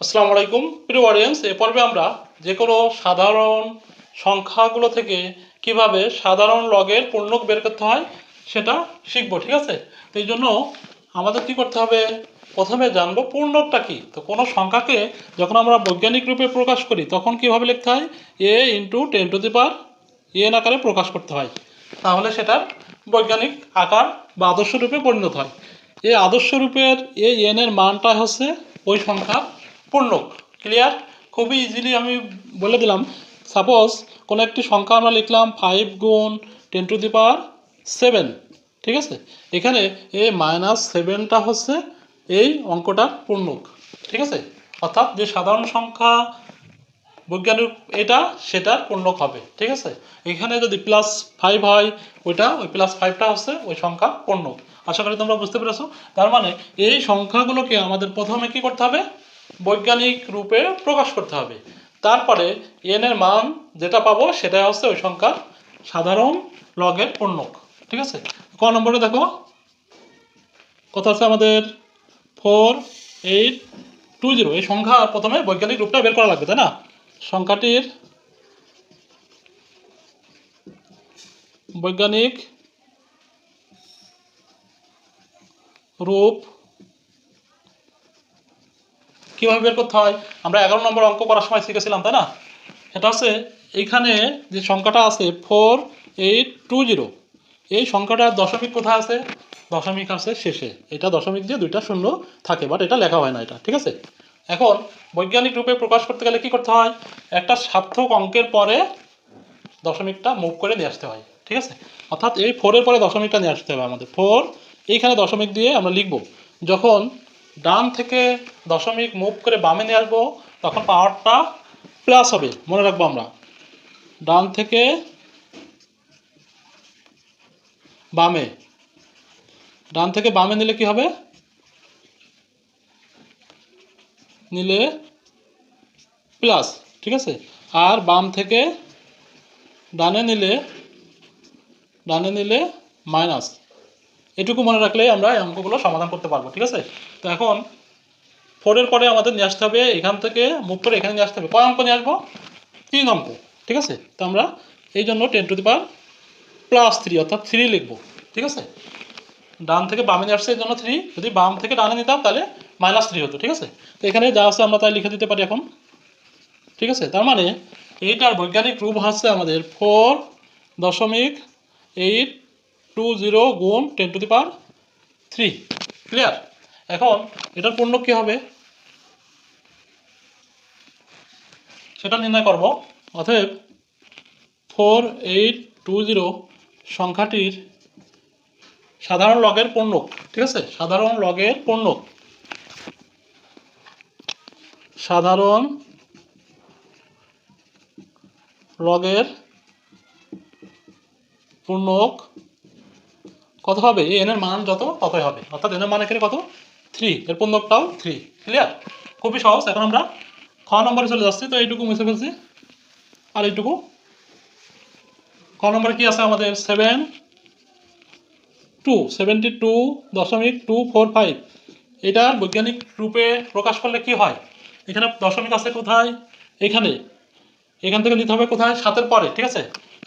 আসসালামু আলাইকুম। প্রিয় অডিয়েন্স এ পর্বে আমরা যে কোনো সাধারণ সংখ্যাগুলো থেকে কীভাবে সাধারণ লগের পূর্ণক বের করতে হয় সেটা শিখব, ঠিক আছে? তো এই জন্য আমাদের কি করতে হবে? প্রথমে জানব পূর্ণকটা কি। তো কোনো সংখ্যাকে যখন আমরা বৈজ্ঞানিক রূপে প্রকাশ করি, তখন কীভাবে লিখতে হয়? A into ten to the power n আকারে প্রকাশ করতে হয়। তাহলে সেটার বৈজ্ঞানিক আকার বা আদর্শ রূপে পরিণত হয়। এই আদর্শ রূপের এই এন মানটা হচ্ছে ওই সংখ্যার পূর্ণক ক্লিয়ার খুবই ইজিলি আমি বলে দিলাম। সাপোজ কোনো একটি সংখ্যা আমরা লিখলাম ফাইভ গুণ ten to the power seven ঠিক আছে? এখানে এই মাইনাস সেভেনটা হচ্ছে এই অঙ্কটার পূর্ণক, ঠিক আছে? অর্থাৎ যে সাধারণ সংখ্যা বৈজ্ঞানিক এটা, সেটার পূর্ণক হবে, ঠিক আছে? এখানে যদি প্লাস ফাইভ হয়, ওইটা, ওই প্লাস ফাইভটা হচ্ছে ওই সংখ্যা পূর্ণক। আশা করি তোমরা বুঝতে পেরেছ? তার মানে এই সংখ্যাগুলোকে আমাদের প্রথমে কি করতে হবে? বৈজ্ঞানিক রূপে প্রকাশ করতে হবে। তারপরে এন এর মান যেটা পাবো সেটা হচ্ছে ওই সংখ্যার সাধারণ লগের পূর্ণক। ঠিক আছে? ক নম্বরে দেখো। কত আছে আমাদের? Four, eight, two zero. এই সংখ্যা প্রথমে বৈজ্ঞানিক রূপটা বের করা লাগবে, তাই না? সংখ্যাটির বৈজ্ঞানিক রূপ কীভাবে বের করতে হয়? আমরা এগারো নম্বর অঙ্ক করার সময় শিখেছিলাম, তাই না? সেটা হচ্ছে এইখানে যে সংখ্যাটা আছে ফোর এইট টু জিরো এই সংখ্যাটার দশমিক কোথায় আছে? দশমিক আছে শেষে। এটা দশমিক দিয়ে দুইটা শূন্য থাকে বাট এটা লেখা হয় না এটা, ঠিক আছে? এখন বৈজ্ঞানিক রূপে প্রকাশ করতে গেলে কি করতে হয়? একটা সার্থক অঙ্কের পরে দশমিকটা মুভ করে নিয়ে আসতে হয়, ঠিক আছে? অর্থাৎ এই ফোরের পরে দশমিকটা নিয়ে আসতে হবে আমাদের। ফোর এইখানে দশমিক দিয়ে আমরা লিখব। যখন ডান থেকে দশমিক মুভ করে বামে নিয়ে আসব, তখন পাওয়ারটা প্লাস হবে, মনে রাখব আমরা। ডান থেকে বামে। ডান থেকে বামে নিলে কি হবে? নিলে প্লাস ঠিক আছে? আর বাম থেকে ডানে নিলে ডানে নিলে মাইনাস এটুকু মনে রাখলে আমরা এই অঙ্কগুলো সমাধান করতে পারব, ঠিক আছে? তো এখন ফোরের পরে আমাদের নিয়ে আসতে হবে, এখান থেকে মুভ করে এখানে নিয়ে আসতে হবে। কয় অঙ্ক নিয়ে আসব? তিন অঙ্ক, ঠিক আছে? তো আমরা এই জন্য ten to the power plus three অর্থাৎ থ্রি লিখব, ঠিক আছে? ডান থেকে বামে নিয়ে আসছে, এই জন্য থ্রি যদি বাম থেকে ডানে নিতাম, তাহলে মাইনাস থ্রি হতো, ঠিক আছে? তো এখানে যা আছে আমরা তাই লিখে দিতে পারি এখন, ঠিক আছে? তার মানে এইটার বৈজ্ঞানিক রূপ হচ্ছে আমাদের ফোর দশমিক এইট টু জিরো গুণ ten to the power three. Clear? এখন এটার পূর্ণ কী হবে? সেটা নির্ণয় করব। অতএব ফোর এইট টু জিরো সংখ্যাটির সাধারণ লগের পণ্য ঠিক আছে? সাধারণ লগের পণ্য সাধারণ লগের পূর্ণক কত হবে? এই এনের মান যত, ততই হবে। অর্থাৎ এনের মান এখানে কত? থ্রি এর পূর্ণকটাও থ্রি ক্লিয়ার খুবই সহজ। এখন আমরা খ নম্বরে চলে যাচ্ছি। তো এইটুকু মুছে ফেলছি। আর এইটুকু? ক নম্বরে কি আছে আমাদের? সেভেন টু সেভেন্টি টু দশমিক টু ফোর ফাইভ এটার বৈজ্ঞানিক রূপে প্রকাশ করলে কি হয়? এখানে দশমিক আছে কোথায়? এখানে। এখান থেকে নিতে হবে কোথায়? সাতের পরে, ঠিক আছে?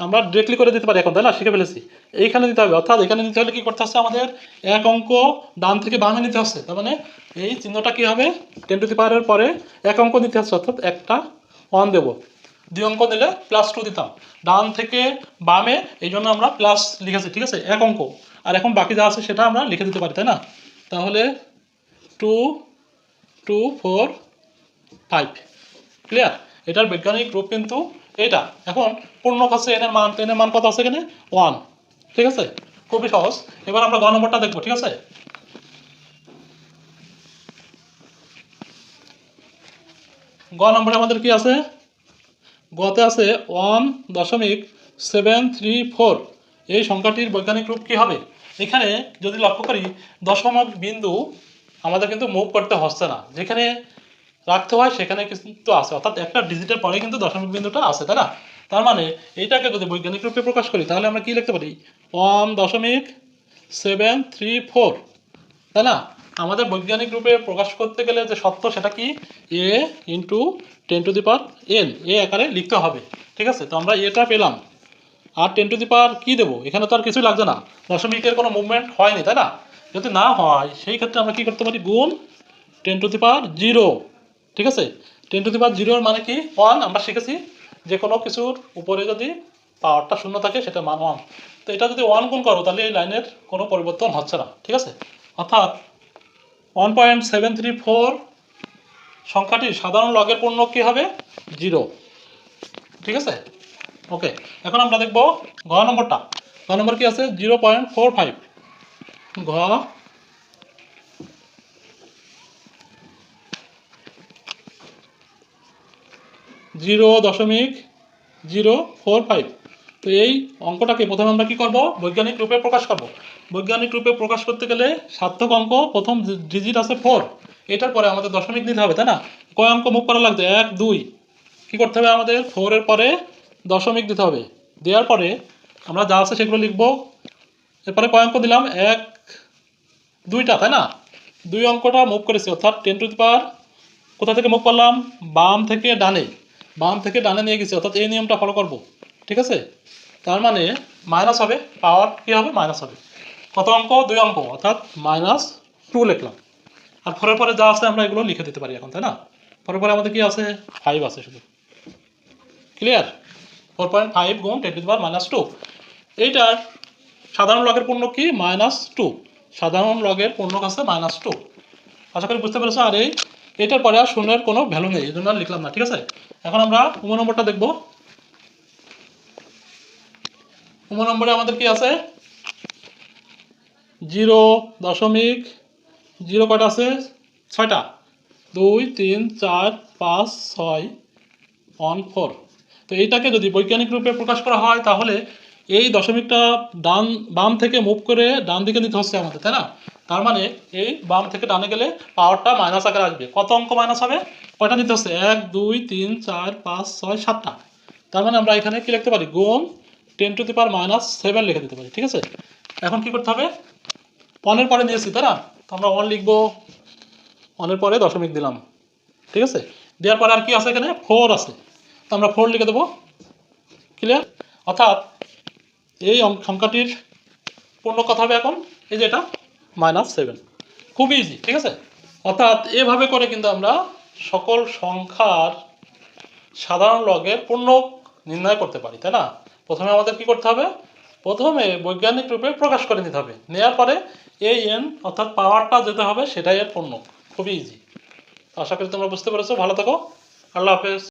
আমরা ডিরেক্টলি করে দিতে পারি এখন, তাই না? শিখে ফেলেছি। এইখানে দিতে হবে। অর্থাৎ এখানে নিতে হলে কি করতে হচ্ছে? আমাদের এক অঙ্ক ডান থেকে বামে নিতে হচ্ছে। তার মানে এই চিহ্নটা কি হবে? টেন টু দি পাওয়ারের পরে এক অঙ্ক নিতে হচ্ছে। অর্থাৎ একটা ওয়ান দেবো। দুই অঙ্ক দিলে প্লাস টু দিতাম। ডান থেকে বামে, এই জন্য আমরা প্লাস লিখেছি, ঠিক আছে? এক অঙ্ক। আর এখন বাকি যা আছে সেটা আমরা লিখে দিতে পারি, তাই না? তাহলে two two four five clear এটার বৈজ্ঞানিক রূপ কিন্তু এটা। এখন পূর্ণ কাছে এনের মান এনের মান কত আছে এখানে? ওয়ান ঠিক আছে? খুবই সহজ। এবার আমরা গ নম্বরটা দেখব, ঠিক আছে? গ নম্বরে আমাদের কি আছে? গতে আছে ওয়ান দশমিক সেভেন থ্রি ফোর এই সংখ্যাটির বৈজ্ঞানিক রূপ কি হবে? এখানে যদি লক্ষ্য করি, দশমিক বিন্দু আমাদের কিন্তু মুভ করতে হচ্ছে না। যেখানে রাখতে হয়, সেখানে কিন্তু আছে। অর্থাৎ একটা ডিজিটের পরে কিন্তু দশমিক বিন্দুটা আছে, তাই না? তার মানে এইটাকে যদি বৈজ্ঞানিক রূপে প্রকাশ করি, তাহলে আমরা কি লিখতে পারি? ওয়ান দশমিক সেভেন থ্রি ফোর, তাই না? আমাদের বৈজ্ঞানিক রূপে প্রকাশ করতে গেলে যে সত্য সেটা কি? A into ten to the power n a আকারে লিখতে হবে, ঠিক আছে? তো আমরা এটা পেলাম। আর টেন টু দি পাওয়ার কী দেবো? এখানে তো আর কিছুই লাগছে না। দশমিকের কোনো মুভমেন্ট হয়নি, তাই না? যদি না হয়, সেই ক্ষেত্রে আমরা কী করতে পারি? গুণ ten to the power zero ঠিক আছে? টেন টু দি পাওয়ার জিরোর মানে কি? ওয়ান আমরা শিখেছি যে কোনো কিছুর উপরে যদি পাওয়ারটা শূন্য থাকে, সেটা মান ওয়ান তো এটা যদি ওয়ান গুণ করো, তাহলে এই লাইনের কোনো পরিবর্তন হচ্ছে না, ঠিক আছে? অর্থাৎ one point seven three four সংখ্যাটি সাধারণ লগের পূর্ণ কী হবে? জিরো ঠিক আছে? ওকে এখন আমরা দেখব ঘ নম্বরটা। ঘ নম্বর কি আছে? জিরো পয়েন্ট ফোর ফাইভ ঘ জিরো দশমিক জিরো ফোর ফাইভ। তো এই অঙ্কটাকে প্রথমে আমরা কী করব? বৈজ্ঞানিক রূপে প্রকাশ করব। বৈজ্ঞানিক রূপে প্রকাশ করতে গেলে সার্থক অঙ্ক প্রথম ডিজিট আছে ফোর। এটার পরে আমাদের দশমিক নিতে হবে, তাই না? কয় অঙ্ক মুখ করা লাগবে? এক, দুই। কী করতে হবে আমাদের? ফোরের পরে দশমিক দিতে হবে। দেওয়ার পরে আমরা যা আছে সেগুলো লিখব। এরপরে কয় অঙ্ক দিলাম? এক, দুইটা, তাই না? দুই অঙ্কটা মুভ করেছি, অর্থাৎ টেন টু দি পাওয়ার কোথা থেকে মুভ করলাম? বাম থেকে ডানে। বাম থেকে ডানে নিয়ে গেছি, অর্থাৎ এই নিয়মটা ফলো করব। ঠিক আছে? তার মানে মাইনাস হবে পাওয়ার কী হবে? মাইনাস হবে। কত অঙ্ক? দুই অঙ্ক, অর্থাৎ মাইনাস টু লিখলাম। আর পরের পরে যা আছে আমরা এগুলো লিখে দিতে পারি এখন, তাই না? পরের পরে আমাদের কি আছে? ফাইভ আছে শুধু। ক্লিয়ার ফোর পয়েন্ট ফাইভ গুণ ten to power minus two এইটার সাধারণ লগের পূর্ণ কি? মাইনাস টু সাধারণ লগের পূর্ণ আছে মাইনাস টু আশা করি বুঝতে পেরেছ? আর এই এটার পরে আর শূন্যের কোনো ভ্যালু নেই, এই জন্য আর লিখলাম না, ঠিক আছে? এখন আমরা উম নম্বরটা দেখব। উম নম্বরে আমাদের কি আছে? জিরো দশমিক, জিরো কয়টা আছে? ছয়টা। দুই, তিন, চার, পাঁচ, ছয় ওয়ান ফোর তো এইটাকে যদি বৈজ্ঞানিক রূপে প্রকাশ করা হয়, তাহলে এই দশমিকটা ডান, বাম থেকে মুভ করে ডান দিকে নিতে হচ্ছে আমাদের, তাই না? তার মানে এই বাম থেকে ডানে গেলে পাওয়ারটা মাইনাস আকারে আসবে। কত অঙ্ক মাইনাস হবে? কয়টা নিতে হচ্ছে? এক, দুই, তিন, চার, পাঁচ, ছয়, সাতটা। তার মানে আমরা এখানে কি লিখতে পারি? গুণ ten to the power minus seven লিখে দিতে পারি, ঠিক আছে? এখন কি করতে হবে? ওয়ানের পরে নিয়েছি, তাই না? তো আমরা ওয়ান লিখব। অনের পরে দশমিক দিলাম, ঠিক আছে? দেওয়ার পরে আর কি আছে এখানে? ফোর আছে। তো আমরা ফোর লিখে দেবো। ক্লিয়ার অর্থাৎ এই সংখ্যাটির পূর্ণ কথা হবে এখন। এই যে এটা মাইনাস সেভেন খুব ইজি ঠিক আছে? অর্থাৎ এভাবে করে কিন্তু আমরা সকল সংখ্যার সাধারণ লগের পূর্ণ নির্ণয় করতে পারি, তাই না? প্রথমে আমাদের কি করতে হবে? প্রথমে বৈজ্ঞানিক রূপে প্রকাশ করে নিতে হবে। নেওয়ার পরে এই এন অর্থাৎ পাওয়ারটা যেতে হবে সেটাই এর পূর্ণ। খুবই ইজি আশা করি তোমরা বুঝতে পেরেছ। ভালো থাকো। আল্লাহ হাফেজ।